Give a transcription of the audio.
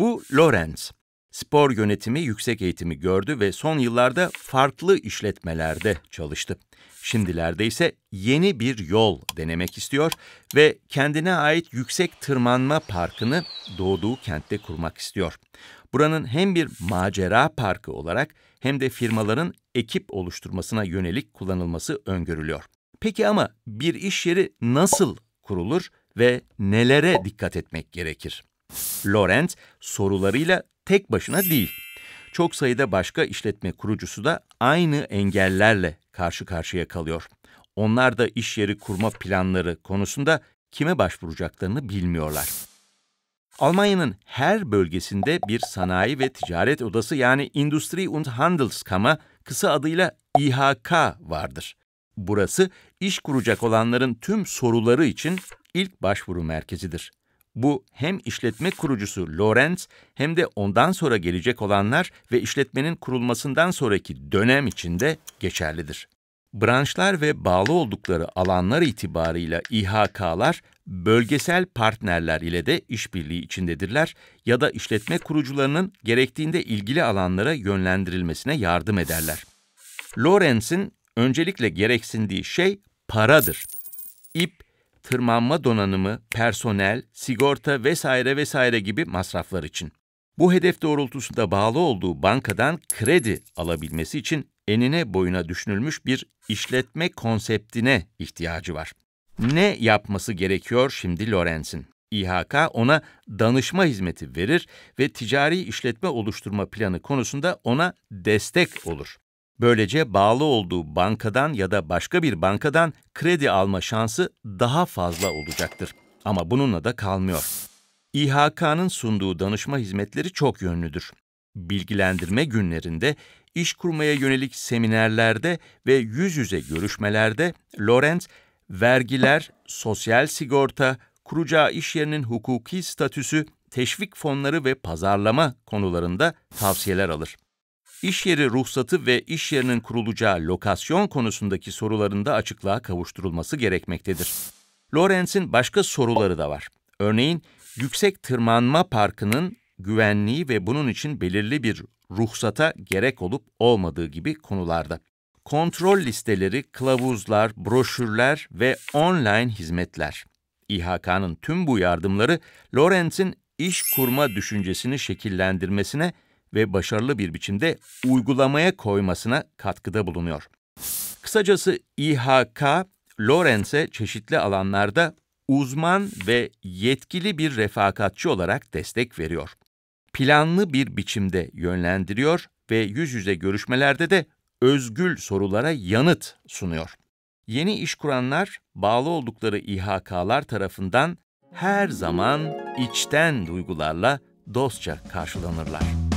Bu Lorenz. Spor yönetimi yüksek eğitimi gördü ve son yıllarda farklı işletmelerde çalıştı. Şimdilerde ise yeni bir yol denemek istiyor ve kendine ait yüksek tırmanma parkını doğduğu kentte kurmak istiyor. Buranın hem bir macera parkı olarak hem de firmaların ekip oluşturmasına yönelik kullanılması öngörülüyor. Peki ama bir iş yeri nasıl kurulur ve nelere dikkat etmek gerekir? Lorenz sorularıyla tek başına değil. Çok sayıda başka işletme kurucusu da aynı engellerle karşı karşıya kalıyor. Onlar da iş yeri kurma planları konusunda kime başvuracaklarını bilmiyorlar. Almanya'nın her bölgesinde bir sanayi ve ticaret odası yani Industrie und Handelskammer kısa adıyla İHK vardır. Burası iş kuracak olanların tüm soruları için ilk başvuru merkezidir. Bu hem işletme kurucusu Lorenz hem de ondan sonra gelecek olanlar ve işletmenin kurulmasından sonraki dönem içinde geçerlidir. Branşlar ve bağlı oldukları alanlar itibarıyla İHK'lar bölgesel partnerler ile de işbirliği içindedirler ya da işletme kurucularının gerektiğinde ilgili alanlara yönlendirilmesine yardım ederler. Lorenz'in öncelikle gereksindiği şey paradır. İp, tırmanma donanımı, personel, sigorta vesaire vesaire gibi masraflar için. Bu hedef doğrultusunda bağlı olduğu bankadan kredi alabilmesi için enine boyuna düşünülmüş bir işletme konseptine ihtiyacı var. Ne yapması gerekiyor şimdi Lorenz'in? İHK ona danışma hizmeti verir ve ticari işletme oluşturma planı konusunda ona destek olur. Böylece bağlı olduğu bankadan ya da başka bir bankadan kredi alma şansı daha fazla olacaktır. Ama bununla da kalmıyor. İHK'nın sunduğu danışma hizmetleri çok yönlüdür. Bilgilendirme günlerinde, iş kurmaya yönelik seminerlerde ve yüz yüze görüşmelerde Lorenz, vergiler, sosyal sigorta, kuracağı iş yerinin hukuki statüsü, teşvik fonları ve pazarlama konularında tavsiyeler alır. İş yeri ruhsatı ve iş yerinin kurulacağı lokasyon konusundaki sorularında açıklığa kavuşturulması gerekmektedir. Lorenz'in başka soruları da var. Örneğin, yüksek tırmanma parkının güvenliği ve bunun için belirli bir ruhsata gerek olup olmadığı gibi konularda. Kontrol listeleri, kılavuzlar, broşürler ve online hizmetler. İHK'nın tüm bu yardımları Lorenz'in iş kurma düşüncesini şekillendirmesine ve başarılı bir biçimde uygulamaya koymasına katkıda bulunuyor. Kısacası İHK, Lorenz'e çeşitli alanlarda uzman ve yetkili bir refakatçi olarak destek veriyor. Planlı bir biçimde yönlendiriyor ve yüz yüze görüşmelerde de özgül sorulara yanıt sunuyor. Yeni iş kuranlar bağlı oldukları İHK'lar tarafından her zaman içten duygularla dostça karşılanırlar.